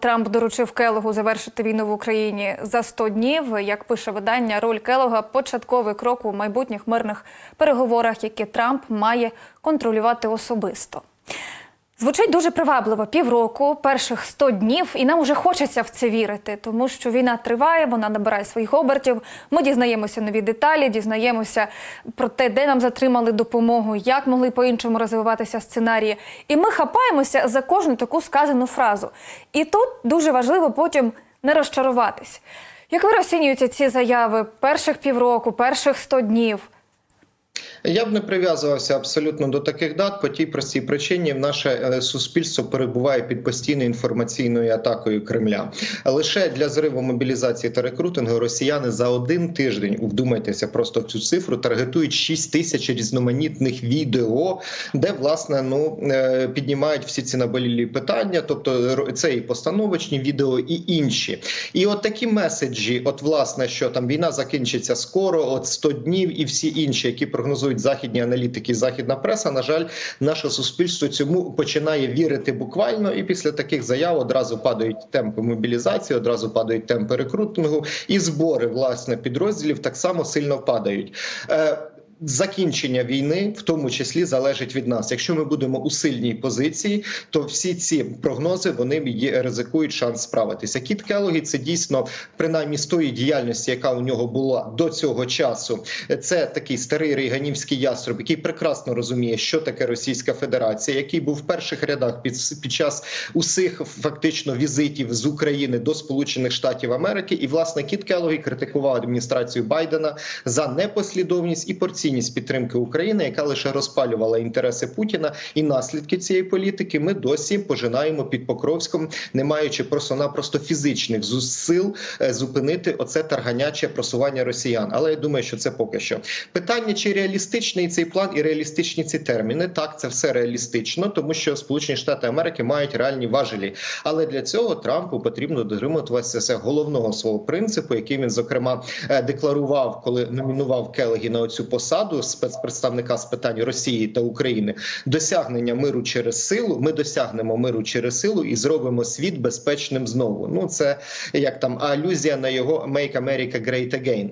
Трамп доручив Келогу завершити війну в Україні за 100 днів. Як пише видання, роль Келога початковий крок у майбутніх мирних переговорах, які Трамп має контролювати особисто. Звучить дуже привабливо півроку, перших 100 днів, і нам уже хочеться в це вірити, тому що війна триває, вона набирає своїх обертів. Ми дізнаємося нові деталі, дізнаємося про те, де нам затримали допомогу, як могли по-іншому розвиватися сценарії. І ми хапаємося за кожну таку сказану фразу. І тут дуже важливо потім не розчаруватись. Як ви розцінюєте ці заяви перших півроку, перших 100 днів? Я б не прив'язувався абсолютно до таких дат по тій простій причині. Наше е, суспільство перебуває під постійною інформаційною атакою Кремля. Лише для зриву мобілізації та рекрутингу росіяни за один тиждень вдумайтеся просто в цю цифру. Таргетують 6 тисяч різноманітних відео, де власне ну е, піднімають всі ці наболілі питання. Тобто це і постановочні відео, і інші. І от такі меседжі, от власне, що там війна закінчиться скоро, от 100 днів, і всі інші, які прогнозують західні аналітики, західна преса. На жаль, наше суспільство цьому починає вірити буквально, і після таких заяв одразу падають темпи мобілізації, одразу падають темпи рекрутингу, і збори власне підрозділів так само сильно падають. Закінчення війни в тому числі залежить від нас. Якщо ми будемо у сильній позиції, то всі ці прогнози вони є, ризикують шанс справитися. Кіт Келогі це дійсно принаймні з тої діяльності, яка у нього була до цього часу. Це такий старий рейганівський яструб, який прекрасно розуміє, що таке Російська Федерація, який був в перших рядах під під час усіх фактично візитів з України до Сполучених Штатів Америки. І власне Кіт Келогі критикував адміністрацію Байдена за непослідовність і порційність підтримки України, яка лише розпалювала інтереси Путіна, і наслідки цієї політики ми досі пожинаємо під Покровськом, не маючи просто-напросто фізичних сил е, зупинити оце тарганяче просування росіян. Але я думаю, що це поки що питання: чи реалістичний цей план і реалістичні ці терміни? Так, це все реалістично, тому що Сполучені Штати Америки мають реальні важелі. Але для цього Трампу потрібно дотримуватися головного свого принципу, який він зокрема е, декларував, коли номінував Келегі на оцю посаду спецпредставника з питань Росії та України. Досягнення миру через силу. Ми досягнемо миру через силу і зробимо світ безпечним знову. Ну це як там алюзія на його «Make America Great Again».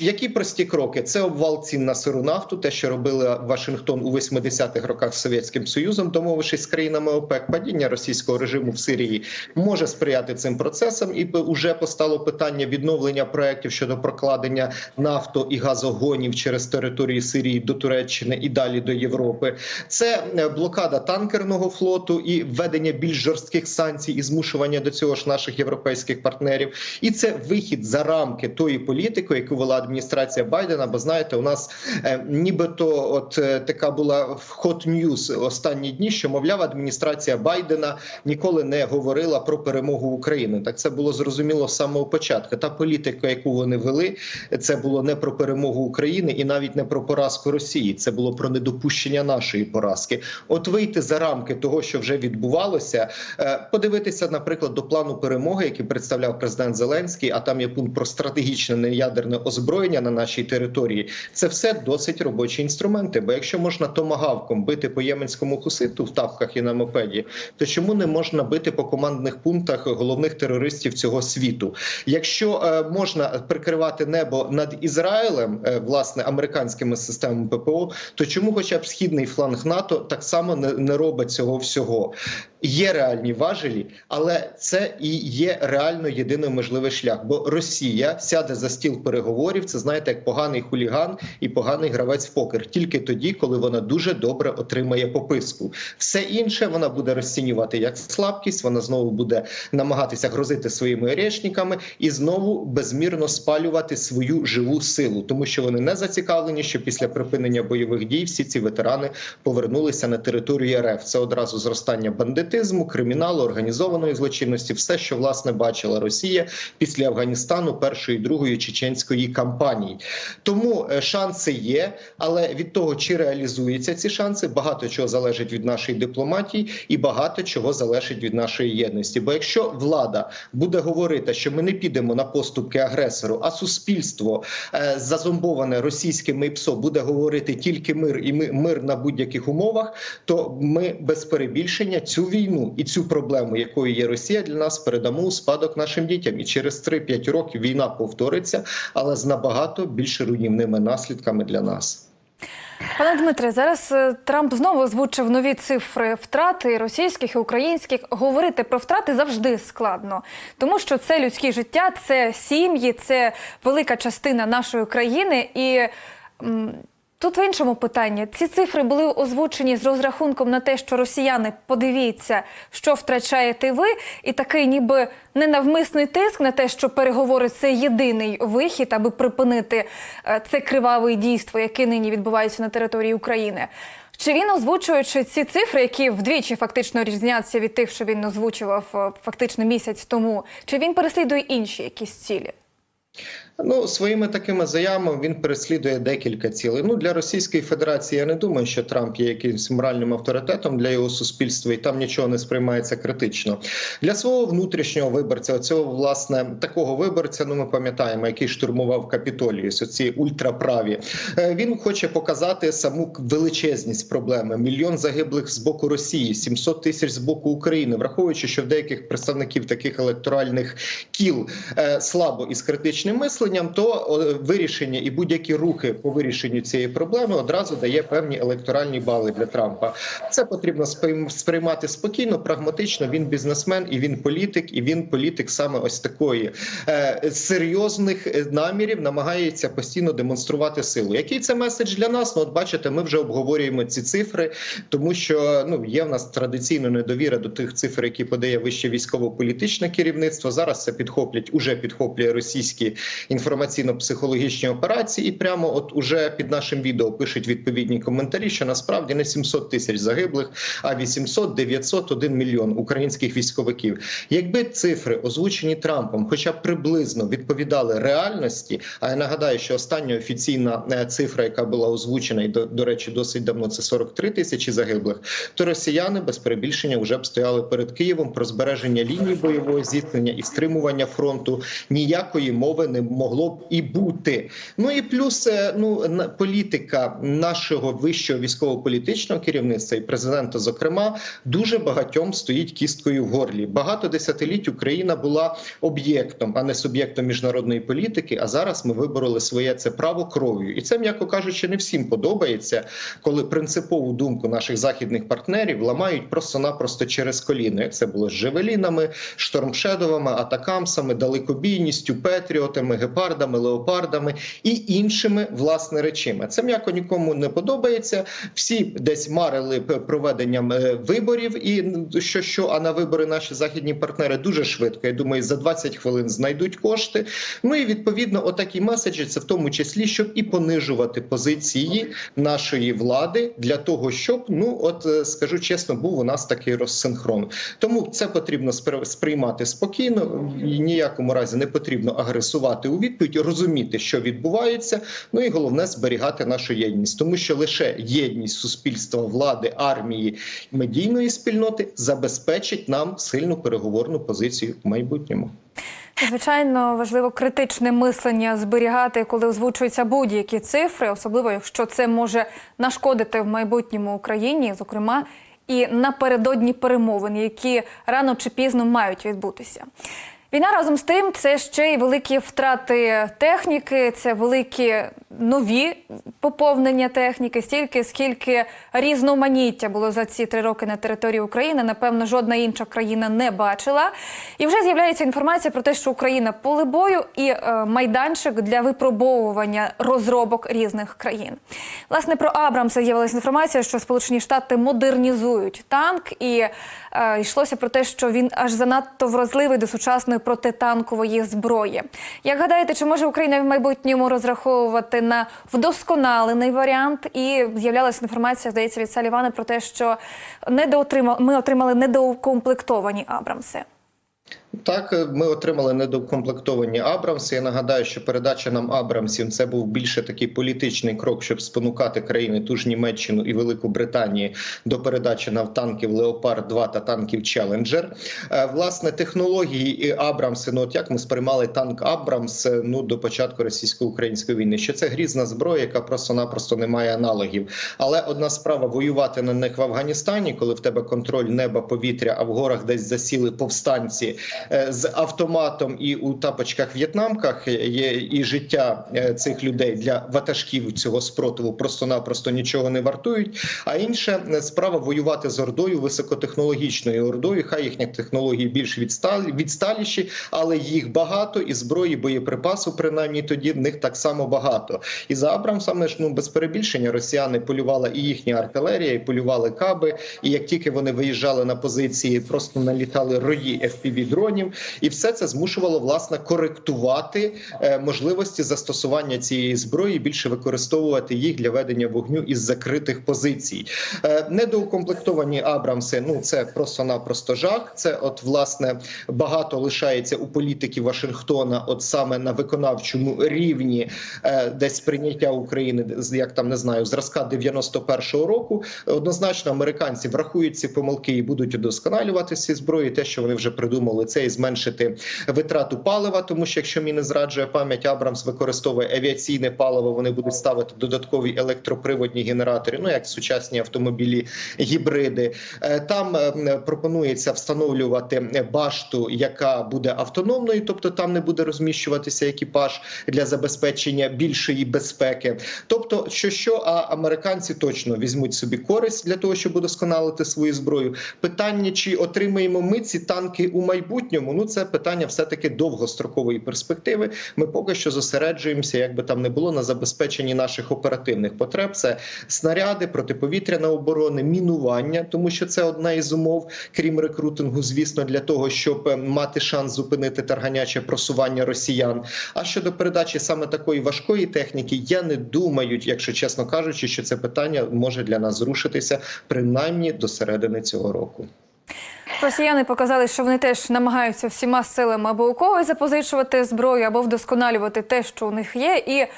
Які прості кроки? Це обвал цін на сиру нафту, те, що робили Вашингтон у 80-х роках з Совєтським Союзом, домовившись з країнами ОПЕК, падіння російського режиму в Сирії може сприяти цим процесам, і вже постало питання відновлення проєктів щодо прокладення нафто і газогонів через території Сирії до Туреччини і далі до Європи. Це блокада танкерного флоту і введення більш жорстких санкцій і змушування до цього ж наших європейських партнерів. І це вихід за рамки тої політики, яку вела адміністрація Байдена. Бо знаєте, у нас е, нібито от е, така була hot news останні дні, що мовляв, адміністрація Байдена ніколи не говорила про перемогу України. Так це було зрозуміло з самого початку. Та політика, яку вони вели, це було не про перемогу України і навіть не про поразку Росії. Це було про недопущення нашої поразки. От вийти за рамки того, що вже відбувалося, е, подивитися, наприклад, до плану перемоги, який представляв президент Зеленський. А там є пункт про стратегічне неядерне озброєння на нашій території. Це все досить робочі інструменти. Бо якщо можна томагавком бити по єменському хуситу в тапках і на мопеді, то чому не можна бити по командних пунктах головних терористів цього світу? Якщо е, можна прикривати небо над Ізраїлем, е, власне американськими системами ППО, то чому, хоча б східний фланг НАТО так само не, не робить цього всього? Є реальні важелі, але це і є реально єдиний можливий шлях. Бо Росія сяде за стіл переговорів. Це знаєте, як поганий хуліган і поганий гравець в покер. Тільки тоді, коли вона дуже добре отримає пописку. Все інше вона буде розцінювати як слабкість. Вона знову буде намагатися грозити своїми речниками і знову безмірно спалювати свою живу силу, тому що вони не зацікавлені, що після припинення бойових дій всі ці ветерани повернулися на територію РФ. Це одразу зростання бандит бандитизму, криміналу, організованої злочинності, все, що власне бачила Росія після Афганістану першої другої чеченської кампанії. Тому е, шанси є, але від того, чи реалізуються ці шанси, багато чого залежить від нашої дипломатії, і багато чого залежить від нашої єдності. Бо якщо влада буде говорити, що ми не підемо на поступки агресору, а суспільство е, зазомбоване російським ІПСО буде говорити тільки мир і ми мир на будь-яких умовах, то ми без перебільшення цю війну війну і цю проблему, якою є Росія, для нас передамо у спадок нашим дітям. І через 3-5 років війна повториться, але з набагато більш руйнівними наслідками для нас. Пане Дмитре, зараз е, Трамп знову озвучив нові цифри втрати російських і українських. Говорити про втрати завжди складно, тому що це людське життя, це сім'ї, це велика частина нашої країни. І тут в іншому питанні ці цифри були озвучені з розрахунком на те, що росіяни подивіться, що втрачаєте ви, і такий, ніби ненавмисний тиск на те, що переговори це єдиний вихід, аби припинити е, це криваве дійство, яке нині відбувається на території України. Чи він озвучуючи ці цифри, які вдвічі фактично різняться від тих, що він озвучував е, фактично місяць тому, чи він переслідує інші якісь цілі? Ну, своїми такими заявами він переслідує декілька цілей. Ну для Російської Федерації я не думаю, що Трамп є якимось моральним авторитетом для його суспільства, і там нічого не сприймається критично. Для свого внутрішнього виборця, оцього власне такого виборця, ну ми пам'ятаємо, який штурмував Капітолію, ці ультраправі. Е, Він хоче показати саму величезність проблеми: мільйон загиблих з боку Росії, 700 тисяч з боку України, враховуючи, що в деяких представників таких електоральних кіл е, слабо із критичним мисленням, то вирішення і будь-які рухи по вирішенню цієї проблеми одразу дає певні електоральні бали для Трампа. Це потрібно сприйм- сприймати спокійно, прагматично. Він бізнесмен і він політик, і він політик саме ось такої е, серйозних е, намірів намагається постійно демонструвати силу. Який це меседж для нас? Ну, от бачите, ми вже обговорюємо ці цифри, тому що ну є в нас традиційно недовіра до тих цифр, які подає вище військово-політичне керівництво. Зараз це підхоплять, уже підхоплює російські інформаційно-психологічні операції, і прямо от уже під нашим відео пишуть відповідні коментарі, що насправді не 700 тисяч загиблих, а 800, 900, 1 мільйон українських військовиків. Якби цифри озвучені Трампом, хоча б приблизно відповідали реальності. А я нагадаю, що остання офіційна е, цифра, яка була озвучена, і до, до речі, досить давно це 43 тисячі загиблих. То росіяни без перебільшення вже б стояли перед Києвом про збереження лінії бойового зіткнення і стримування фронту. Ніякої мови не могло б і бути. Ну і плюс е, ну політика нашого вищого військово-політичного керівництва і президента, зокрема, дуже багатьом стоїть кісткою в горлі. Багато десятиліть Україна була об'єктом, а не суб'єктом міжнародної політики. А зараз ми вибороли своє це право кров'ю, і це, м'яко кажучи, не всім подобається, коли принципову думку наших західних партнерів ламають просто-напросто через коліно. Як це було з Жевелінами, штормшедовими, атакамсами, далекобійністю, петріотами, гепардами, леопардами і іншими власне речами. Це м'яко нікому не подобається. Всі десь марили проведенням е, виборів, і що що, а на вибори наші західні партнери дуже швидко. Я думаю, за 20 хвилин знайдуть кошти. Ну і відповідно, отакі меседжі це в тому числі, щоб і понижувати позиції нашої влади для того, щоб ну от е, скажу чесно, був у нас такий розсинхрон. Тому це потрібно спри- сприймати спокійно. І ніякому разі не потрібно агресувати у відповідь, розуміти, що відбувається. Ну і головне зберігати нашу єдність, тому що лише єдність суспільства, влади, армії, медійної спільноти забезпечить нам сильну переговорну позицію в майбутньому. Звичайно, важливо критичне мислення зберігати, коли озвучуються будь-які цифри, особливо якщо це може нашкодити в майбутньому Україні, зокрема і напередодні перемовин, які рано чи пізно мають відбутися. Війна разом з тим це ще й великі втрати техніки, це великі нові поповнення техніки, стільки скільки різноманіття було за ці три роки на території України. Напевно, жодна інша країна не бачила. І вже з'являється інформація про те, що Україна поле бою і е, майданчик для випробовування розробок різних країн. Власне про Абрамса з'явилася інформація, що Сполучені Штати модернізують танк, і е, йшлося про те, що він аж занадто вразливий до сучасної протитанкової зброї. Як гадаєте, чи може Україна в майбутньому розраховувати на вдосконалений варіант? І з'являлася інформація, здається, від Салівана про те, що недоотримали, ми отримали недоукомплектовані Абрамси. Так, е, ми отримали недокомплектовані Абрамси. Я нагадаю, що передача нам Абрамсів це був більше такий політичний крок, щоб спонукати країни, ту ж Німеччину і Велику Британію до передачі нам танків Леопард 2 та танків Челенджер. Е, Власне, технології і Абрамси. Ну от як ми сприймали танк Абрамс е, ну до початку російсько-української війни, що це грізна зброя, яка просто-напросто не має аналогів. Але одна справа воювати на них в Афганістані, коли в тебе контроль неба, повітря, а в горах десь засіли повстанці з автоматом і у тапочках в'єтнамках є і життя е, цих людей для ватажків цього спротиву просто-напросто нічого не вартують. А інша е, справа воювати з ордою, високотехнологічною ордою. Хай їхні технології більш відсталі, відсталіші, але їх багато, і зброї, боєприпасу, принаймні тоді в них так само багато. І за Абрамсами ж ну без перебільшення росіяни полювали і їхня артилерія, і полювали каби. І як тільки вони виїжджали на позиції, просто налітали рої fpv дронів, і все це змушувало власне коректувати е, можливості застосування цієї зброї, більше використовувати їх для ведення вогню із закритих позицій. Е, недоукомплектовані Абрамси. Ну це просто-напросто жах. Це, от власне, багато лишається у політики Вашингтона, от саме на виконавчому рівні, е, десь прийняття України, як там не знаю, зразка 91-го року. Однозначно, американці врахують ці помилки і будуть удосконалювати ці зброї. Те, що вони вже придумали, це і зменшити витрату палива, тому що якщо мені не зраджує пам'ять, Абрамс використовує авіаційне паливо. Вони будуть ставити додаткові електроприводні генератори, ну як сучасні автомобілі, гібриди. Е, Там е, пропонується встановлювати башту, яка буде автономною, тобто там не буде розміщуватися екіпаж для забезпечення більшої безпеки. Тобто, що що, а американці точно візьмуть собі користь для того, щоб удосконалити свою зброю. Питання, чи отримаємо ми ці танки у майбутньому? Ну це питання все таки довгострокової перспективи. Ми поки що зосереджуємося, як би там не було на забезпеченні наших оперативних потреб. Це снаряди, протиповітряна оборона, мінування, тому що це одна із умов, крім рекрутингу, звісно, для того, щоб е, мати шанс зупинити тарганяче просування росіян. А щодо передачі саме такої важкої техніки, я не думаю, якщо чесно кажучи, що це питання може для нас зрушитися принаймні до середини цього року. Росіяни показали, що вони теж намагаються всіма силами або у когось запозичувати зброю, або вдосконалювати те, що у них є. І е,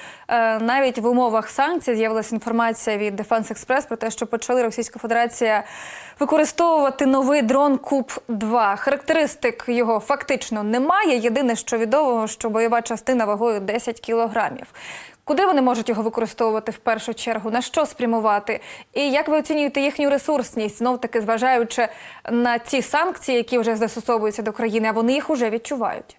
навіть в умовах санкцій з'явилася інформація від Defense Express про те, що почали Російська Федерація використовувати новий дрон Куб 2 Характеристик його фактично немає. Єдине, що відомо, що бойова частина вагою 10 кілограмів. Куди вони можуть його використовувати в першу чергу? На що спрямувати? І як ви оцінюєте їхню ресурсність, знов таки зважаючи на ці санкції, які вже застосовуються до країни, а вони їх уже відчувають?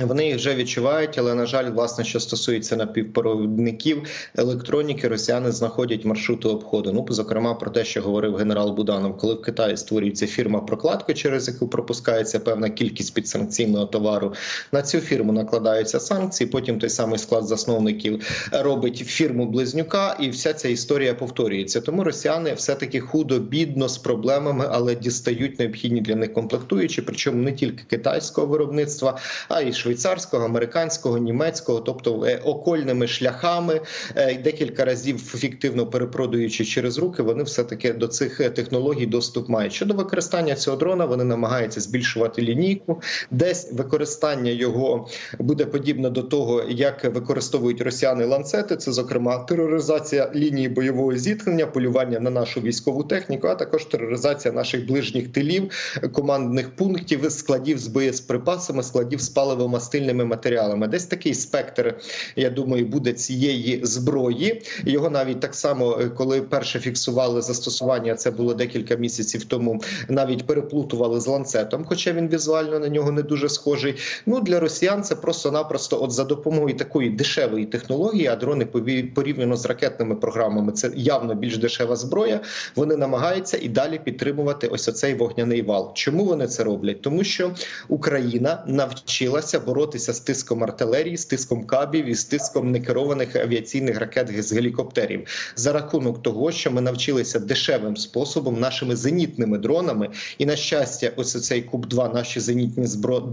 Вони їх вже відчувають, але на жаль, власне, що стосується напівпровідників електроніки, росіяни знаходять маршрути обходу. Ну, зокрема, про те, що говорив генерал Буданов, коли в Китаї створюється фірма прокладки, через яку пропускається певна кількість підсанкційного товару. На цю фірму накладаються санкції. Потім той самий склад засновників робить фірму близнюка, і вся ця історія повторюється. Тому росіяни все таки худо бідно з проблемами, але дістають необхідні для них комплектуючі, причому не тільки китайського виробництва, а й швейцарського, американського, німецького, тобто е, окольними шляхами, е, декілька разів фіктивно перепродаючи через руки, вони все таки до цих е, технологій доступ мають. Щодо використання цього дрона, вони намагаються збільшувати лінійку. Десь використання його буде подібне до того, як використовують росіяни ланцети. Це зокрема тероризація лінії бойового зіткнення, полювання на нашу військову техніку, а також тероризація наших ближніх тилів, командних пунктів, складів з боєприпасами, складів з паливо-мастильними матеріалами. Десь такий спектр, я думаю, буде цієї зброї. Його навіть так само, е, коли перше фіксували застосування, це було декілька місяців тому. Навіть переплутували з ланцетом, хоча він візуально на нього не дуже схожий. Ну для росіян це просто-напросто, от за допомогою такої дешевої технології, а дрони порівняно з ракетними програмами, це явно більш дешева зброя. Вони намагаються і далі підтримувати ось оцей вогняний вал. Чому вони це роблять? Тому що Україна навчилася боротися з тиском артилерії, з тиском кабів і з тиском некерованих авіаційних ракет з гелікоптерів за рахунок того, що ми навчилися дешевим способом нашими зенітними дронами, і на щастя, ось цей куб 2 наші зенітні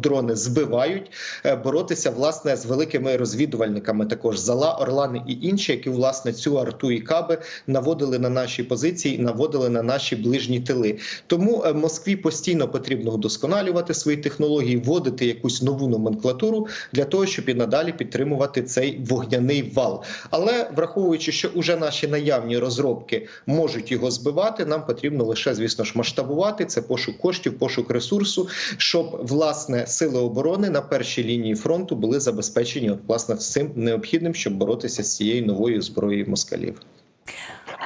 дрони збивають, е, боротися власне з великими розвідувальниками, також зала, орлани і інші, які власне цю арту і каби наводили на наші позиції, наводили на наші ближні тили. Тому е, Москві постійно потрібно вдосконалювати свої технології, вводити якусь нову номенклатуру для того, щоб і надалі підтримувати цей вогняний вал. Але враховуючи, що уже наші наявні розробки можуть його збивати, нам потрібно лише, звісно ж, масштабувати це пошук коштів, пошук ресурсу, щоб власне сили оборони на першій лінії фронту були забезпечені от, власне цим необхідним, щоб боротися з цією новою зброєю москалів.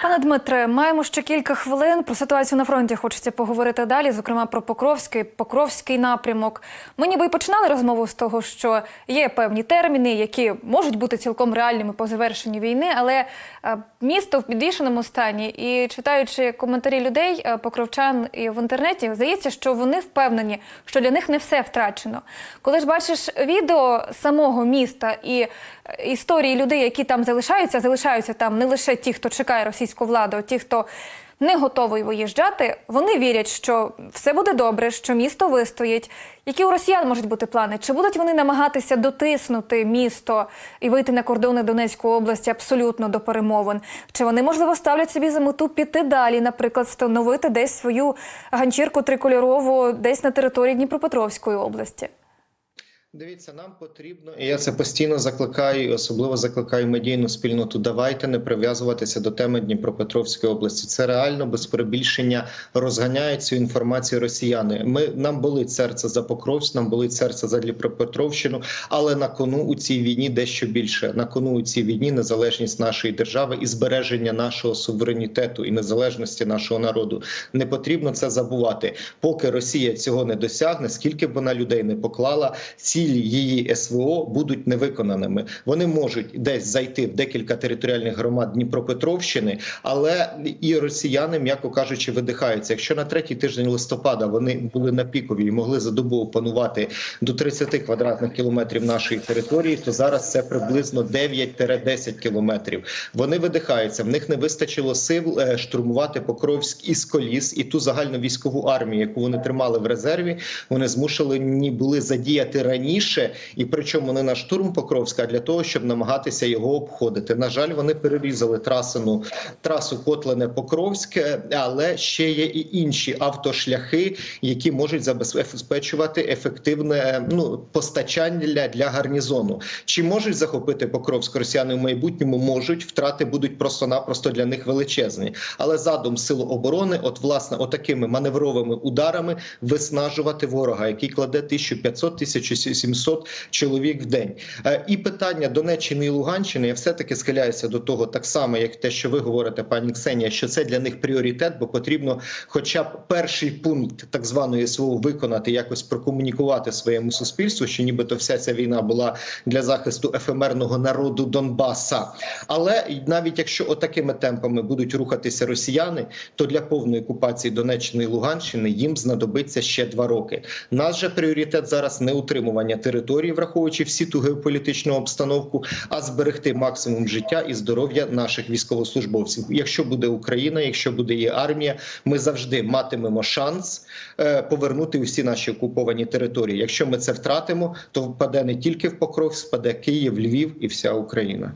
Пане Дмитре, маємо ще кілька хвилин. Про ситуацію на фронті хочеться поговорити далі, зокрема про Покровський, Покровський напрямок. Ми ніби й починали розмову з того, що є певні терміни, які можуть бути цілком реальними по завершенню війни, але е, місто в підвішеному стані. І читаючи коментарі людей, е, покровчан і в інтернеті, здається, що вони впевнені, що для них не все втрачено. Коли ж бачиш відео самого міста і е, історії людей, які там залишаються, залишаються там не лише ті, хто чекає російську владу, ті, хто не готовий виїжджати, вони вірять, що все буде добре, що місто вистоїть. Які у росіян можуть бути плани? Чи будуть вони намагатися дотиснути місто і вийти на кордони Донецької області абсолютно до перемовин? Чи вони можливо ставлять собі за мету піти далі, наприклад, встановити десь свою ганчірку трикольорову десь на території Дніпропетровської області? Дивіться, нам потрібно, і я це постійно закликаю, і особливо закликаю медійну спільноту. Давайте не прив'язуватися до теми Дніпропетровської області. Це реально без перебільшення розганяють цю інформацію росіяни. Ми нам болить серце за Покровськ, нам болить серце за Дніпропетровщину, але на кону у цій війні дещо більше. На кону у цій війні незалежність нашої держави і збереження нашого суверенітету і незалежності нашого народу. Не потрібно це забувати. Поки Росія цього не досягне, скільки б вона людей не поклала, цілі її СВО будуть невиконаними. Вони можуть десь зайти в декілька територіальних громад Дніпропетровщини, але і росіяни, м'яко кажучи, видихаються. Якщо на третій тиждень листопада вони були на пікові і могли за добу опанувати до 30 квадратних кілометрів нашої території, то зараз це приблизно 9-10 кілометрів. Вони видихаються. В них не вистачило сил е, штурмувати Покровськ із коліс і ту загальну військову армію, яку вони тримали в резерві. Вони змушені були задіяти раніше, і причому не на штурм Покровська, а для того, щоб намагатися його обходити. На жаль, вони перерізали трасину трасу Котлине Покровське, але ще є і інші автошляхи, які можуть забезпечувати ефективне ну постачання для, для гарнізону. Чи можуть захопити Покровськ росіяни в майбутньому? Можуть втрати будуть просто-напросто для них величезні. Але задум сил оборони, от власне, отакими маневровими ударами виснажувати ворога, який кладе 1500-1700 чоловік в день. Е, І питання Донеччини і Луганщини я все таки схиляюся до того, так само як те, що ви говорите, пані Ксенія, що це для них пріоритет, бо потрібно, хоча б перший пункт так званої СВО виконати, якось прокомунікувати своєму суспільству, що нібито вся ця війна була для захисту ефемерного народу Донбаса. Але навіть якщо отакими темпами будуть рухатися росіяни, то для повної окупації Донеччини і Луганщини їм знадобиться ще два роки. Наш же пріоритет зараз не утримування території, враховуючи всі ту геополітичну обстановку, а зберегти максимум життя і здоров'я наших військовослужбовців. Якщо буде Україна, якщо буде її армія, ми завжди матимемо шанс е, повернути усі наші окуповані території. Якщо ми це втратимо, то впаде не тільки в Покров, спаде Київ, Львів і вся Україна.